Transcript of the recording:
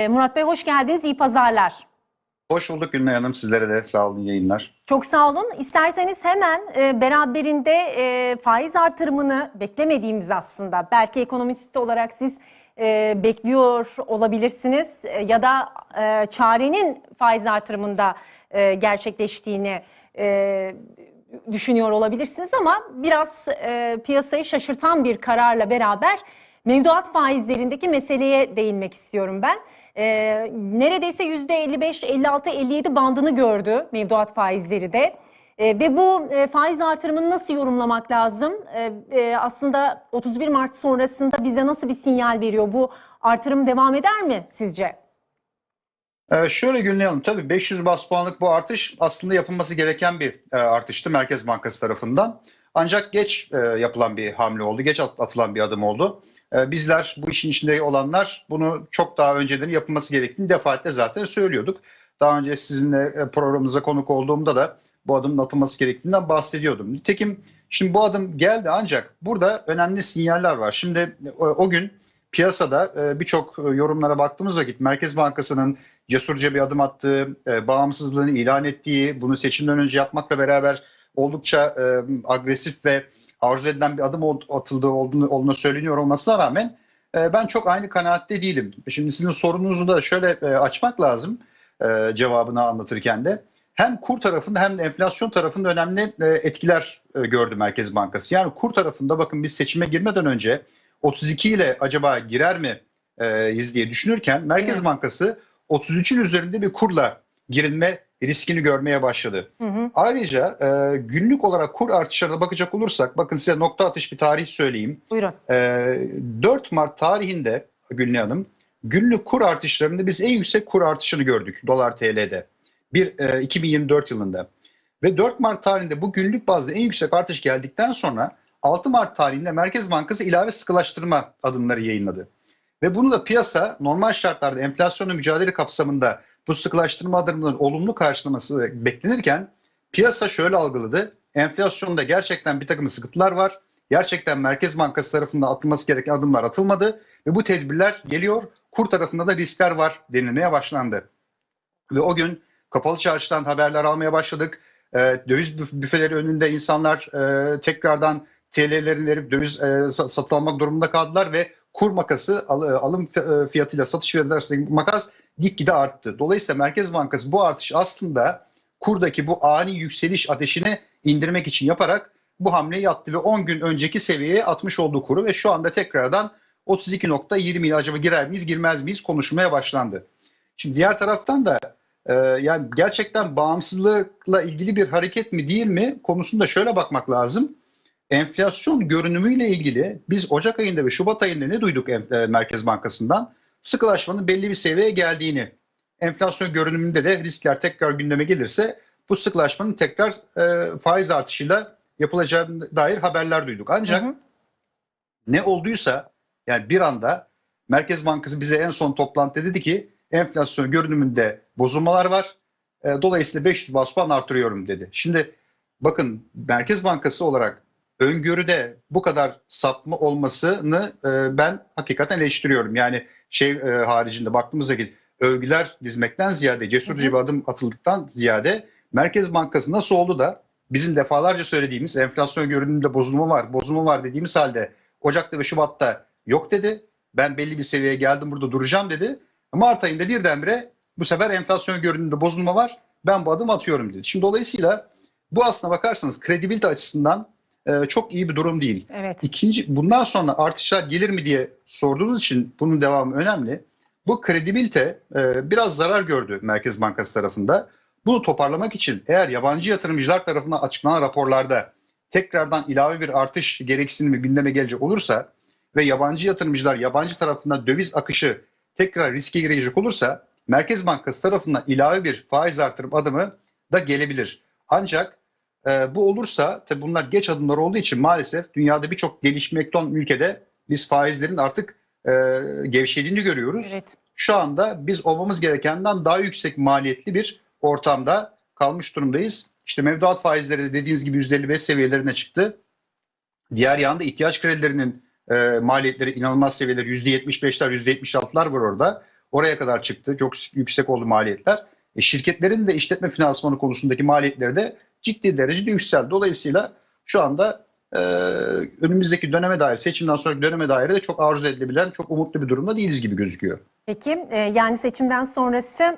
E, Murat Bey hoş geldiniz. İyi pazarlar. Hoş bulduk Gülnay Hanım. Sizlere de sağ olun yayınlar. Çok sağ olun. İsterseniz hemen e, beraberinde e, faiz artırımını beklemediğimiz aslında belki ekonomist olarak siz e, bekliyor olabilirsiniz e, ya da e, çarenin faiz artırımında e, gerçekleştiğini e, düşünüyor olabilirsiniz ama biraz e, piyasayı şaşırtan bir kararla beraber mevduat faizlerindeki meseleye değinmek istiyorum ben. E, neredeyse %55, 56, 57 bandını gördü mevduat faizleri de. E, ve bu e, faiz artırımını nasıl yorumlamak lazım? E, e, aslında 31 Mart sonrasında bize nasıl bir sinyal veriyor? Bu artırım devam eder mi sizce? Ee, şöyle Hanım, tabii 500 bas puanlık bu artış aslında yapılması gereken bir e, artıştı Merkez Bankası tarafından. Ancak geç e, yapılan bir hamle oldu, geç at- atılan bir adım oldu. E, bizler bu işin içinde olanlar bunu çok daha önceden yapılması gerektiğini defaatle zaten söylüyorduk. Daha önce sizinle e, programımıza konuk olduğumda da bu adımın atılması gerektiğinden bahsediyordum. Nitekim şimdi bu adım geldi ancak burada önemli sinyaller var. Şimdi o, o gün piyasada e, birçok e, yorumlara baktığımız vakit Merkez Bankası'nın cesurca bir adım attığı, e, bağımsızlığını ilan ettiği, bunu seçimden önce yapmakla beraber oldukça e, agresif ve arzu edilen bir adım atıldığı olduğunu, olduğunu söyleniyor olmasına rağmen e, ben çok aynı kanaatte değilim. Şimdi sizin sorunuzu da şöyle e, açmak lazım e, cevabını anlatırken de. Hem kur tarafında hem de enflasyon tarafında önemli e, etkiler e, gördü Merkez Bankası. Yani kur tarafında bakın biz seçime girmeden önce 32 ile acaba girer mi e, diye düşünürken Merkez Evet. Bankası 33'ün üzerinde bir kurla girilme riskini görmeye başladı. Hı hı. Ayrıca e, günlük olarak kur artışlarına bakacak olursak bakın size nokta atış bir tarih söyleyeyim. Buyurun. E, 4 Mart tarihinde Gülnay Hanım günlük kur artışlarında biz en yüksek kur artışını gördük dolar TL'de. Bir, e, 2024 yılında. Ve 4 Mart tarihinde bu günlük bazda en yüksek artış geldikten sonra 6 Mart tarihinde Merkez Bankası ilave sıkılaştırma adımları yayınladı. Ve bunu da piyasa normal şartlarda enflasyonla mücadele kapsamında bu sıkılaştırma adımlarının olumlu karşılaması beklenirken piyasa şöyle algıladı. Enflasyonda gerçekten bir takım sıkıntılar var. Gerçekten Merkez Bankası tarafından atılması gereken adımlar atılmadı ve bu tedbirler geliyor. Kur tarafında da riskler var denilmeye başlandı. Ve o gün kapalı çarşıdan haberler almaya başladık. E, döviz büf- büfeleri önünde insanlar e, tekrardan TL'lerini verip döviz e, sa- satın almak durumunda kaldılar ve kur makası al- e, alım e, fiyatıyla satış fiyatı makas gitgide arttı. Dolayısıyla Merkez Bankası bu artış aslında kurdaki bu ani yükseliş ateşini indirmek için yaparak bu hamleyi yaptı ve 10 gün önceki seviyeye atmış olduğu kuru ve şu anda tekrardan 32.20 ile acaba girer miyiz girmez miyiz konuşulmaya başlandı. Şimdi diğer taraftan da e, yani gerçekten bağımsızlıkla ilgili bir hareket mi değil mi konusunda şöyle bakmak lazım. Enflasyon görünümüyle ilgili biz Ocak ayında ve Şubat ayında ne duyduk e, Merkez Bankası'ndan? Sıkılaşmanın belli bir seviyeye geldiğini. Enflasyon görünümünde de riskler tekrar gündeme gelirse bu sıkılaşmanın tekrar e, faiz artışıyla yapılacağına dair haberler duyduk. Ancak Hı hı. ne olduysa yani bir anda Merkez Bankası bize en son toplantıda dedi ki enflasyon görünümünde bozulmalar var. E, dolayısıyla 500 bas puan artırıyorum dedi. Şimdi bakın Merkez Bankası olarak öngörüde bu kadar sapma olmasını e, ben hakikaten eleştiriyorum. Yani şey e, haricinde baktığımızda ki övgüler dizmekten ziyade cesurca bir adım atıldıktan ziyade Merkez Bankası nasıl oldu da bizim defalarca söylediğimiz enflasyon görünümünde bozulma var, bozulma var dediğimiz halde Ocak'ta ve Şubat'ta yok dedi. Ben belli bir seviyeye geldim burada duracağım dedi. Mart ayında birdenbire bu sefer enflasyon görünümünde bozulma var. Ben bu adımı atıyorum dedi. Şimdi dolayısıyla bu aslına bakarsanız kredibilite açısından e, çok iyi bir durum değil. Evet. İkinci, bundan sonra artışlar gelir mi diye sorduğunuz için bunun devamı önemli. Bu kredibilite e, biraz zarar gördü Merkez Bankası tarafında. Bunu toparlamak için eğer yabancı yatırımcılar tarafından açıklanan raporlarda tekrardan ilave bir artış gereksinimi gündeme gelecek olursa ve yabancı yatırımcılar yabancı tarafından döviz akışı tekrar riske girecek olursa Merkez Bankası tarafından ilave bir faiz artırım adımı da gelebilir. Ancak e, bu olursa tabii bunlar geç adımlar olduğu için maalesef dünyada birçok gelişmekte olan ülkede biz faizlerin artık e, gevşediğini görüyoruz. Evet. Şu anda biz olmamız gerekenden daha yüksek maliyetli bir ortamda kalmış durumdayız. İşte mevduat faizleri de dediğiniz gibi %55 seviyelerine çıktı. Diğer yanda ihtiyaç kredilerinin e, maliyetleri inanılmaz seviyeler %75'ler %76'lar var orada. oraya kadar çıktı. Çok yüksek oldu maliyetler. E, şirketlerin de işletme finansmanı konusundaki maliyetleri de ciddi derecede yükseldi. Dolayısıyla şu anda e, önümüzdeki döneme dair, seçimden sonraki döneme dair de çok arzu edilebilen, çok umutlu bir durumda değiliz gibi gözüküyor. Peki e, yani seçimden sonrası